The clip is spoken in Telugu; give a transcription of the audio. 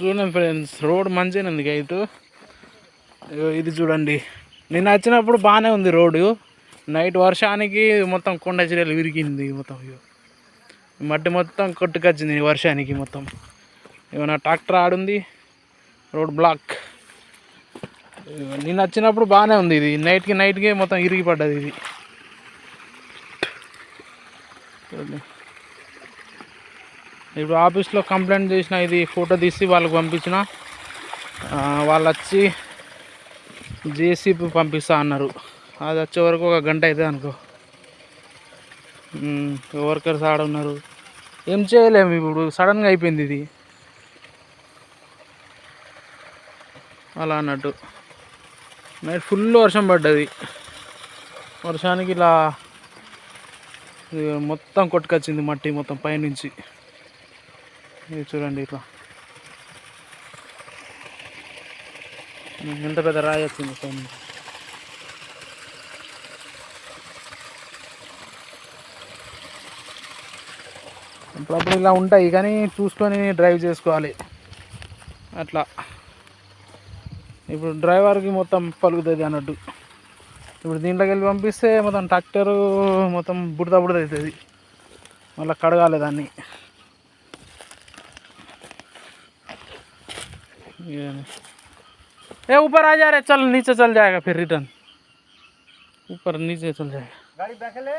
చూడండి ఫ్రెండ్స్ రోడ్ మంచిగా ఉంది ఇటు ఇది చూడండి. నేను వచ్చినప్పుడు బాగానే ఉంది రోడ్డు. నైట్ వర్షానికి మొత్తం కొండ చీరలు విరిగింది మొత్తం ఇగో. మట్టి మొత్తం కొట్టుకొచ్చింది ఈ వర్షానికి మొత్తం. ఏమైనా ట్రాక్టర్ ఆడుంది? Road block. నేను వచ్చినప్పుడు బాగానే ఉంది ఇది. నైట్కి నైట్కి మొత్తం ఇరిగి పడ్డది ఇది. చూడండి. ఇప్పుడు ఆఫీస్లో కంప్లైంట్ చేసిన ఇది ఫోటో తీసి వాళ్ళకి పంపించిన. వాళ్ళు వచ్చి జేసీబీ పంపిస్తా అన్నారు. అది వచ్చే వరకు ఒక గంట అవుతుంది అనుకో. వర్కర్స్ ఆడ ఉన్నారు. ఏం చేయలేము ఇప్పుడు సడన్గా అయిపోయింది ఇది. అలా అన్నట్టు. నైట్ ఫుల్ వర్షం పడ్డది. వర్షానికి ఇలా మొత్తం కొట్టుకొచ్చింది మట్టి మొత్తం పైనుంచి. ఇది చూడండి ఇట్లా. ఎంత పెద్ద రాయి వచ్చింది పైన అప్పుడప్పుడు ఇలా ఉంటాయి కానీ చూసుకొని డ్రైవ్ చేసుకోవాలి. అట్లా. ఇప్పుడు డ్రైవర్కి మొత్తం పలుకుతుంది అన్నట్టు. ఇప్పుడు దీంట్లోకి వెళ్ళి పంపిస్తే మొత్తం ట్రాక్టరు మొత్తం బుడద బుడద అవుతుంది. మళ్ళీ కడగాలి దాన్ని. ये ऊपर आ जा रहे चल नीचे चल जाएगा फिर रिटर्न ऊपर नीचे चल जाएगा। गाड़ी बैक ले।